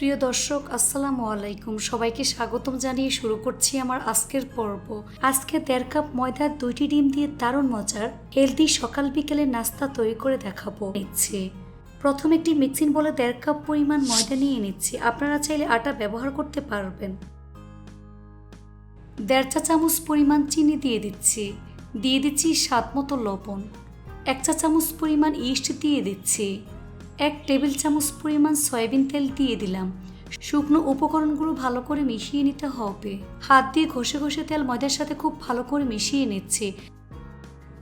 প্রিয় দর্শক, আসসালামু আলাইকুম। সবাইকে স্বাগতম জানিয়ে শুরু করছি আমার আজকের পর্ব। আজকে দেড় কাপ ময়দার দুইটি ডিম দিয়ে দারুণ মজার হেলদি সকাল বিকেলে নাস্তা তৈরি করে দেখাবো। নিচ্ছে। প্রথম একটি মিক্সিং বলে দেড় কাপ পরিমাণ ময়দা নিয়ে নিচ্ছি। আপনারা চাইলে আটা ব্যবহার করতে পারবেন। দেড় চা চামচ পরিমাণ চিনি দিয়ে দিচ্ছি। দিয়ে দিচ্ছি স্বাদ মতো লবণ। এক চা চামচ পরিমাণ ইস্ট দিয়ে দিচ্ছি। এক টেবিল চামচ পরিমাণ সয়াবিন তেল দিয়ে দিলাম। শুকনো উপকরণগুলো ভালো করে মিশিয়ে নিতে হবে। হাত দিয়ে ঘষে ঘষে তেল ময়দার সাথে খুব ভালো করে মিশিয়ে নিচ্ছে।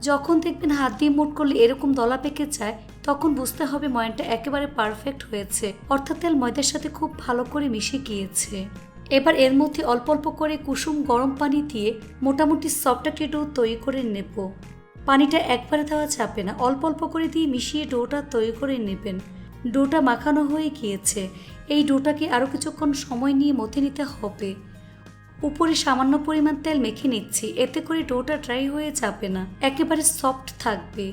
যখন দেখবেন হাত দিয়ে মোট করলে এরকম দলা পেকে যায়, তখন বুঝতে হবে ময়নটা একেবারে পারফেক্ট হয়েছে, অর্থাৎ তেল ময়দার সাথে খুব ভালো করে মিশে গিয়েছে। এবার এর মধ্যে অল্প অল্প করে কুসুম গরম পানি দিয়ে মোটামুটি সফট একটা ডো তৈরি করে নেব। পানিটা একবারে দেওয়া যাবে না, অল্প অল্প করে দিয়ে মিশিয়ে ডোটা তৈরি করে নেবেন। ডোটা মাখানো হয়ে গিয়েছে। এই ডোটাকে আরও কিছুক্ষণ সময় নিয়ে মথে নিতে হবে। উপরে সামান্য পরিমাণ তেল মেখে নিচ্ছি, এতে করে ডোটা ড্রাই হয়ে যাবে না, একেবারে সফট থাকবে।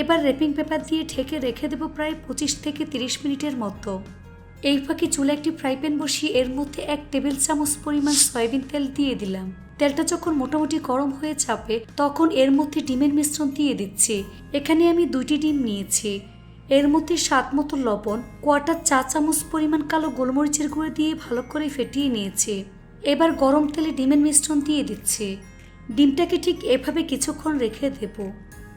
এবার রেপিং পেপার দিয়ে ঢেকে রেখে দেবো প্রায় পঁচিশ থেকে তিরিশ মিনিটের মতো। এই ফাঁকে চুলে একটি ফ্রাই প্যান বসিয়ে এর মধ্যে এক টেবিল চামচ পরিমাণ সয়াবিন তেল দিয়ে দিলাম। তেলটা যখন মোটামুটি গরম হয়ে যাবে, তখন এর মধ্যে ডিমের মিশ্রণ দিয়ে দিচ্ছি। এখানে আমি দুইটি ডিম নিয়েছি। এর মধ্যে স্বাদ মতো লবণ কোয়াটার চা চামচ পরিমাণ কালো গোলমরিচের গুঁড়ো দিয়ে ভালো করে ফেটিয়ে নিয়েছি। এবার গরম তেলে ডিমের মিশ্রণ দিয়ে দিচ্ছি। ডিমটাকে ঠিক এভাবে কিছুক্ষণ রেখে দেব।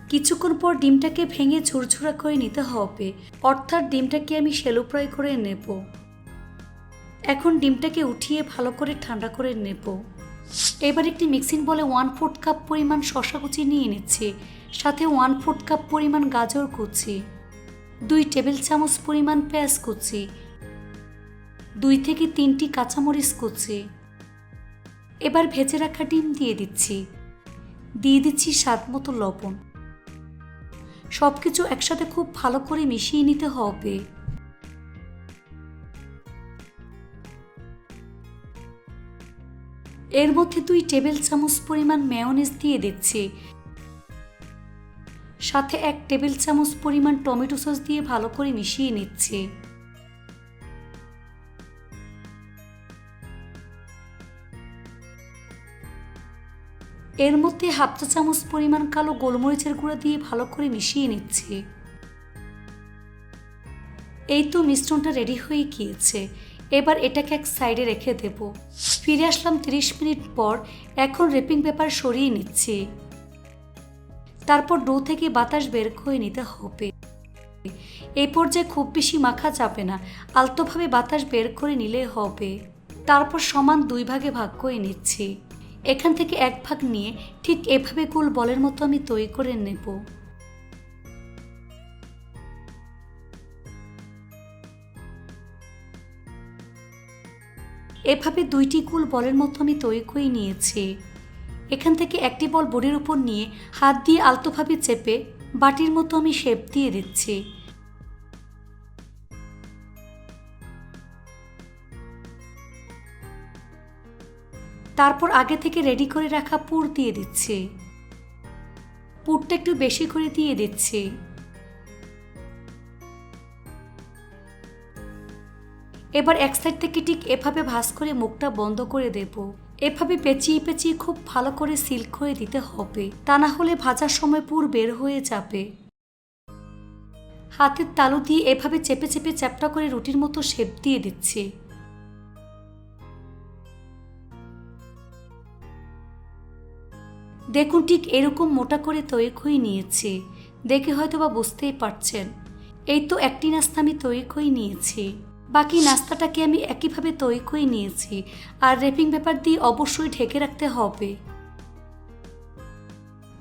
কিছুক্ষণ পর ডিমটাকে ভেঙে ঝুরঝুরা করে নিতে হবে। অর্থাৎ ডিমটাকে আমি সেলো ফ্রাই করে নেব। এখন ডিমটাকে উঠিয়ে ভালো করে ঠান্ডা করে নেব। এবার একটি মিক্সিং বলে ওয়ান ফোর্থ কাপ পরিমাণ শশা কুচি নিয়ে নিচ্ছি। সাথে ওয়ান ফোর্থ কাপ পরিমাণ গাজর কুচি। দুই টেবিল চামচ পরিমাণ পেঁয়াজ কুচি, দুই থেকে তিনটি কাঁচামরিচ কুচি। এবার ভেজে রাখা ডিম দিয়ে দিচ্ছি। দিয়ে দিচ্ছি স্বাদ মতো লবণ। সব কিছু একসাথে খুব ভালো করে মিশিয়ে নিতে হবে। এর মধ্যে দুই টেবিল চামচ পরিমাণ মেয়নিজ দিয়ে দিচ্ছি। সাথে এক টেবিল চামচ পরিমাণ টমেটো সস দিয়ে ভালো করে মিশিয়ে নিচ্ছি। এর মধ্যে হাফ চা চামচ পরিমাণ কালো গোলমরিচের গুঁড়া দিয়ে ভালো করে মিশিয়ে নিচ্ছি। এই তো মিশ্রণটা রেডি হয়ে গিয়েছে। এবার এটাকে এক সাইডে রেখে দেব। ফিরে আসলাম তিরিশ মিনিট পর, এখন রেপিং পেপার সরিয়ে নিচ্ছি। তারপর ডো থেকে বাতাস বের করে নিতে হবে। এই পর্যায়ে খুব বেশি মাখা যাবে না, আলতোভাবে বাতাস বের করে নিলে হবে। তারপর সমান দুই ভাগে ভাগ করে নিচ্ছি। এখান থেকে এক ভাগ নিয়ে ঠিক এভাবে গোল বলের মতো আমি তৈরি করে নেব। এভাবে দুইটি গোল বলের মতো আমি তৈরি করে নিয়েছি। এখান থেকে একটি বল বোর্ডের উপর নিয়ে হাত দিয়ে আলতোভাবে চেপে বাটির মতো আমি শেপ দিয়ে দিচ্ছি। তারপর আগে থেকে রেডি করে রাখা পুর দিয়ে দিচ্ছি। পুরটা একটু বেশি করে দিয়ে দিচ্ছি। এবার এক সাইড থেকে ঠিক এভাবে ভাঁজ করে মুখটা বন্ধ করে দেব। এভাবে পেঁচিয়ে পেঁচিয়ে খুব ভালো করে সিল করে দিতে হবে। তা না হলে ভাজার সময় পুর বের হয়ে যাবে। হাতের তালু দিয়ে এভাবে চেপে চেপে চ্যাপটা করে রুটির মতো শেপ দিয়ে দিচ্ছি। দেখুন ঠিক এরকম মোটা করে তৈরি করে নিয়েছি। দেখে হয়তো বা বুঝতেই পারছেন। এই তো একটি নাস্তা আমি তৈরি করে নিয়েছি। বাকি নাস্তাটাকে আমি একইভাবে তৈরি করে নিয়েছি। আর রেপিং পেপার দিয়ে অবশ্যই ঢেকে রাখতে হবে।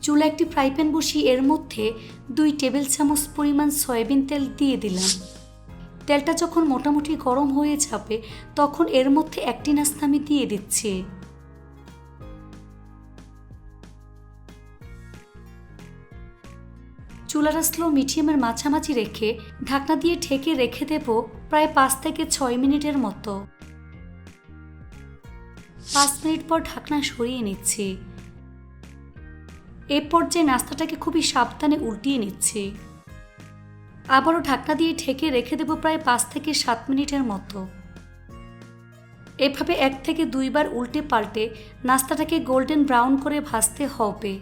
চুলা একটি ফ্রাই প্যান বসিয়ে এর মধ্যে দুই টেবিল চামচ পরিমাণ সয়াবিন তেল দিয়ে দিলাম। তেলটা যখন মোটামুটি গরম হয়ে যাবে, তখন এর মধ্যে একটি নাস্তা আমি দিয়ে দিচ্ছি। চুলাটা স্লো মিডিয়ামের মাঝামাঝি রেখে ঢাকনা দিয়ে ঢেকে রেখে দেব প্রায় পাঁচ থেকে ছয় মিনিটের মতো। পাঁচ মিনিট পর ঢাকনা সরিয়ে নিচ্ছি। এ পর্যায়ে নাস্তাটাকে খুবই সাবধানে উল্টিয়ে নিচ্ছি। আবারও ঢাকনা দিয়ে ঢেকে রেখে দেবো প্রায় পাঁচ থেকে সাত মিনিটের মতো। এভাবে এক থেকে দুইবার উল্টে পাল্টে নাস্তাটাকে গোল্ডেন ব্রাউন করে ভাজতে হবে।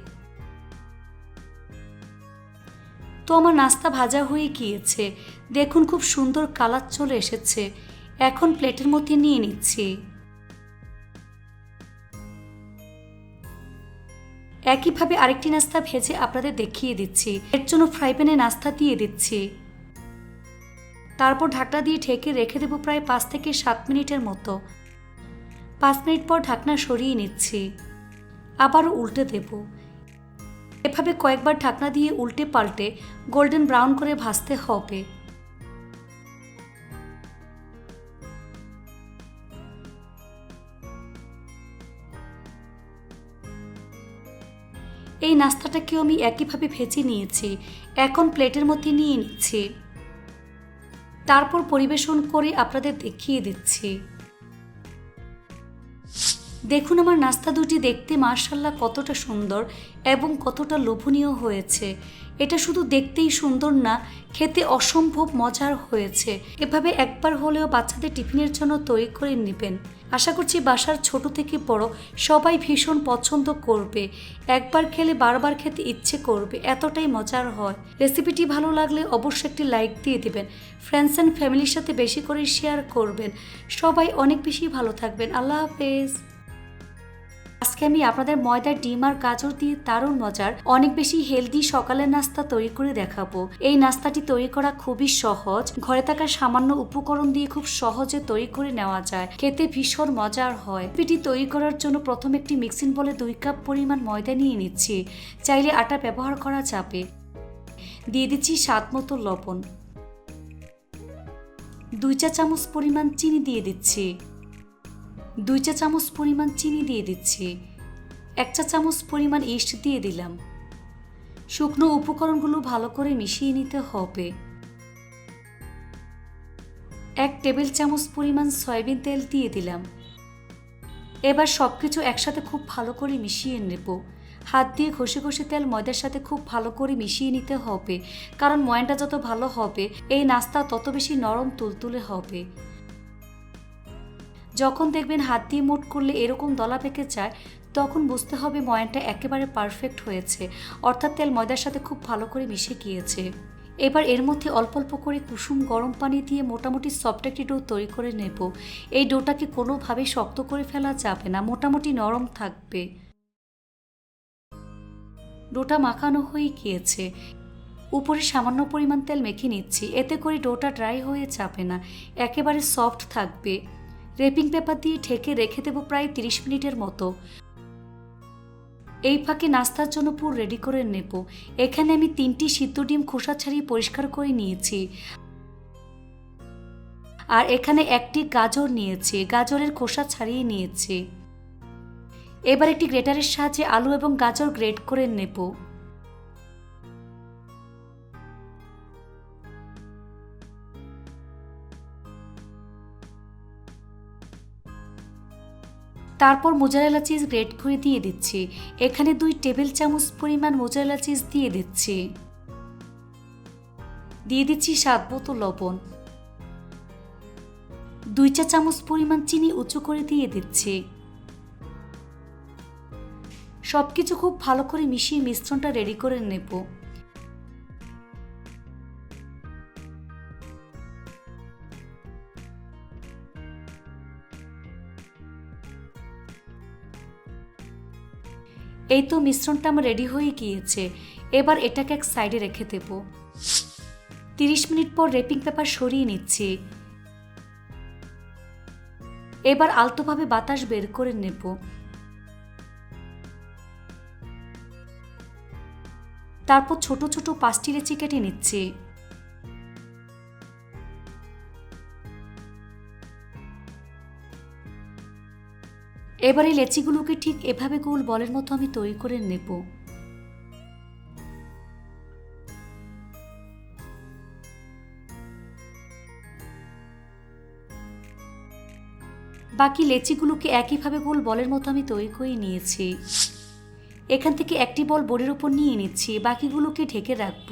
তো আমার নাস্তা ভাজা হয়ে গিয়েছে। দেখুন খুব সুন্দর কালার চলে এসেছে। এখন প্লেটের মধ্যে নিয়ে নিচ্ছি। একইভাবে আরেকটি নাস্তা ভেজে আপনাদের দেখিয়ে দিচ্ছি। এর জন্য ফ্রাই প্যানে নাস্তা দিয়ে দিচ্ছি। তারপর ঢাকনা দিয়ে ঢেকে রেখে দেবো প্রায় পাঁচ থেকে সাত মিনিটের মতো। পাঁচ মিনিট পর ঢাকনা সরিয়ে নিচ্ছি। আবারও উল্টে দেব। এভাবে কয়েকবার ঢাকনা দিয়ে উল্টে পাল্টে গোল্ডেন ব্রাউন করে ভাজতে হবে। এই নাস্তাটাকেও আমি একইভাবে ভেজে নিয়েছি। এখন প্লেটের মধ্যে নিয়ে নিচ্ছি। তারপর পরিবেশন করে আপনাদের দেখিয়ে দিচ্ছি। দেখুন আমার নাস্তা দুটি দেখতে মার্শাল্লাহ কতটা সুন্দর এবং কতটা লোভনীয় হয়েছে। এটা শুধু দেখতেই সুন্দর না, খেতে অসম্ভব মজার হয়েছে। এভাবে একবার হলেও বাচ্চাদের টিফিনের জন্য তৈরি করে নেবেন। আশা করছি বাসার ছোট থেকে বড় সবাই ভীষণ পছন্দ করবে। একবার খেলে বারবার খেতে ইচ্ছে করবে, এতটাই মজার হয়। রেসিপিটি ভালো লাগলে অবশ্যই একটি লাইক দিয়ে দেবেন। ফ্রেন্ডস অ্যান্ড ফ্যামিলির সাথে বেশি করে শেয়ার করবেন। সবাই অনেক বেশি ভালো থাকবেন। আল্লাহ হাফেজ। আজকে আমি আপনাদের ময়দার ডিম আর গাজর দিয়ে দারুণ মজার, অনেক বেশি হেলদি সকালের নাস্তা তৈরি করে দেখাবো। এই নাস্তাটি তৈরি করা খুবই সহজ, ঘরে থাকা সামান্য উপকরণ দিয়ে খুব সহজে তৈরি করে নেওয়া যায়। খেতে ভীষণ মজার হয়। পিটি তৈরি করার জন্য প্রথম একটি মিক্সিং বলে দুই কাপ পরিমাণ ময়দা নিয়ে নিচ্ছি। চাইলে আটা ব্যবহার করা যাবে। দিয়ে দিচ্ছি স্বাদ মতো লবণ। দুই চা চামচ পরিমাণ চিনি দিয়ে দিচ্ছি। দুই চা চামচ পরিমাণ চিনি দিয়ে দিচ্ছি। এক চা চামচ পরিমাণ ইস্ট দিয়ে দিলাম। শুকনো উপকরণগুলো ভালো করে মিশিয়ে নিতে হবে। এক টেবিল চামচ পরিমাণ সয়াবিন তেল দিয়ে দিলাম। এবার সব কিছু একসাথে খুব ভালো করে মিশিয়ে নেব। হাত দিয়ে ঘষে ঘষে তেল ময়দার সাথে খুব ভালো করে মিশিয়ে নিতে হবে। কারণ ময়নটা যত ভালো হবে, এই নাস্তা তত বেশি নরম তুলতুলে হবে। যখন দেখবেন হাত দিয়ে মুট করলে এরকম দলা পেকে যায়, তখন বুঝতে হবে ময়ানটা একেবারে পারফেক্ট হয়েছে। অর্থাৎ তেল ময়দার সাথে খুব ভালো করে মিশে গিয়েছে। এবার এর মধ্যে অল্প অল্প করে কুসুম গরম পানি দিয়ে মোটামুটি সফট একটি ডো তৈরি করে নেব। এই ডোটাকে কোনোভাবে শক্ত করে ফেলা যাবে না, মোটামুটি নরম থাকবে। ডোটা মাখানো হয়ে গিয়েছে। উপরে সামান্য পরিমাণ তেল মেখে নিচ্ছি, এতে করে ডোটা ড্রাই হয়ে যাবে না, একেবারে সফট থাকবে। রেপিং পেপার দিয়ে ঢেকে রেখে দেবো প্রায় তিরিশ মিনিটের মতো। এই ফাঁকে নাস্তার জন্য পুর রেডি করে নেব। এখানে আমি তিনটি সিদ্ধ ডিম খোসা ছাড়িয়ে পরিষ্কার করে নিয়েছি। আর এখানে একটি গাজর নিয়েছি, গাজরের খোসা ছাড়িয়ে নিয়েছি। এবার একটি গ্রেটারের সাহায্যে আলু এবং গাজর গ্রেট করে নেব। তারপর মোজারেলা চিজ গ্রেট করে দিয়ে দিচ্ছি। এখানে দুই টেবিল চামচ পরিমাণ মোজারেলা চিজ দিয়ে দিচ্ছি। দিয়ে দিচ্ছি স্বাদ মতো লবণ। দুই চা চামচ পরিমাণ চিনি উঁচু করে দিয়ে দিচ্ছি। সবকিছু খুব ভালো করে মিশিয়ে মিশ্রণটা রেডি করে নেব। এই তো মিশ্রণটা আমার রেডি হয়ে গিয়েছে। এবার এটাকে এক সাইডে রেখে দেব। তিরিশ মিনিট পর রেপিং পেপার সরিয়ে নিচ্ছি। এবার আলতোভাবে বাতাস বের করে নেব। তারপর ছোট ছোট পাঁচটি লেচি কেটে নিচ্ছি। এবার এই লেচিগুলোকে ঠিক এভাবে গোল বলের মতো আমি তৈরি করে নেব। বাকি লেচিগুলোকে একইভাবে গোল বলের মতো আমি তৈরি করে নিয়েছি। এখান থেকে একটি বল বোর্ডের উপর নিয়ে নিচ্ছি, বাকিগুলোকে ঢেকে রাখব।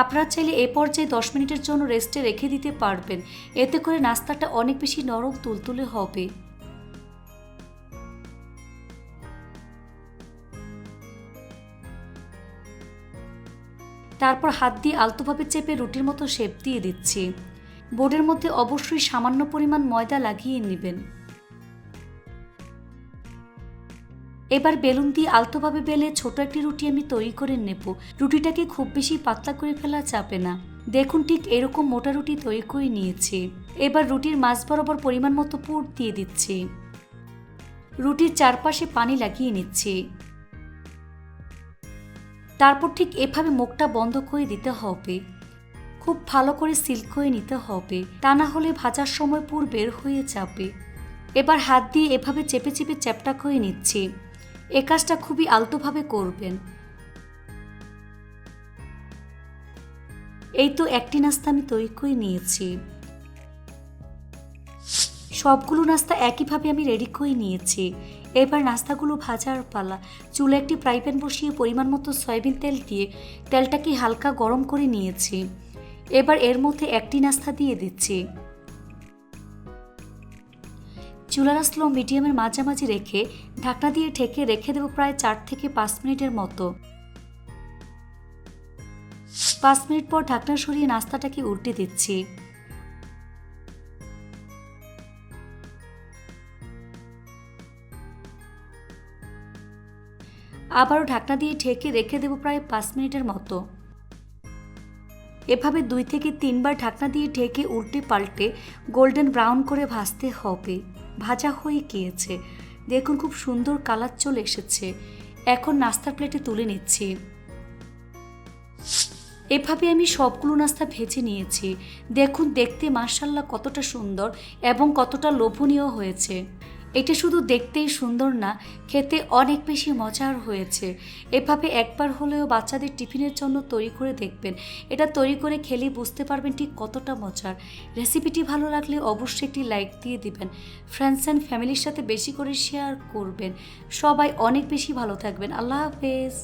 আপনারা চাইলে এ পর্যায়ে দশ মিনিটের জন্য রেস্টে রেখে দিতে পারবেন, এতে করে নাস্তাটা অনেক বেশি নরম তুলতুলে হবে। তারপর হাত দিয়ে আলতোভাবে চেপে রুটির মতো শেপ দিয়ে দিচ্ছি। বোর্ডের মধ্যে অবশ্যই সামান্য পরিমাণ ময়দা লাগিয়ে নেবেন। এবার বেলুন দিয়ে আলতোভাবে বেলে ছোট একটি রুটি আমি তৈরি করে নেব। রুটিটাকে খুব বেশি পাতলা করে ফেলা চাপে না। দেখুন ঠিক এরকম মোটা রুটি তৈরি করে নিয়েছি। এবার রুটির মাছ বরাবর পরিমাণ মতো পুর দিয়ে দিচ্ছি। রুটির চারপাশে পানি লাগিয়ে নিচ্ছি। তারপর ঠিক এভাবে মুখটা বন্ধ করে দিতে হবে। খুব ভালো করে সিল করে নিতে হবে। তা না হলে ভাজার সময় পুর বের হয়ে যাবে। এবার হাত দিয়ে এভাবে চেপে চেপে চ্যাপটা করে নিচ্ছি। এ কাজটা খুবই আলতোভাবে করবেন। এই তো একটি নাস্তা আমি তৈরি করে নিয়েছি। সবগুলো নাস্তা একইভাবে আমি রেডি করে নিয়েছি। এবার নাস্তাগুলো ভাজার পালা। চুলে একটি ফ্রাই প্যান বসিয়ে পরিমাণ মতো সয়াবিন তেল দিয়ে তেলটাকে হালকা গরম করে নিয়েছি। এবার এর মধ্যে একটি নাস্তা দিয়ে দিচ্ছি। চুলার স্লো মিডিয়ামের মাঝামাঝি রেখে ঢাকনা দিয়ে ঢেকে রেখে দেবো প্রায় চার থেকে পাঁচ মিনিটের মতো। পাঁচ মিনিট পর ঢাকনা সরিয়ে নাস্তাটাকে উল্টে দিচ্ছি। আবারও ঢাকনা দিয়ে ঢেকে রেখে দেবো প্রায় পাঁচ মিনিটের মতো। এভাবে দুই থেকে তিনবার ঢাকনা দিয়ে ঢেকে উল্টে পাল্টে গোল্ডেন ব্রাউন করে ভাজতে হবে। ভাজা হয়ে গিয়েছে। দেখুন খুব সুন্দর কালার চলে এসেছে। এখন নাস্তার প্লেটে তুলে নিচ্ছি। এভাবে আমি সবগুলো নাস্তা ভেজে নিয়েছি। দেখুন, দেখতে মার্শাল্লাহ কতটা সুন্দর এবং কতটা লোভনীয় হয়েছে। এটা শুধু দেখতেই সুন্দর না, খেতে অনেক বেশি মজার হয়েছে। এভাবে একবার হলেও বাচ্চাদের টিফিনের জন্য তৈরি করে দেখবেন। এটা তৈরি করে খেলে বুঝতে পারবেন ঠিক কতটা মজার। রেসিপিটি ভালো লাগলে অবশ্যই একটি লাইক দিয়ে দিবেন। ফ্রেন্ডস অ্যান্ড ফ্যামিলির সাথে বেশি করে শেয়ার করবেন। সবাই অনেক বেশি ভালো থাকবেন। আল্লাহ হাফেজ।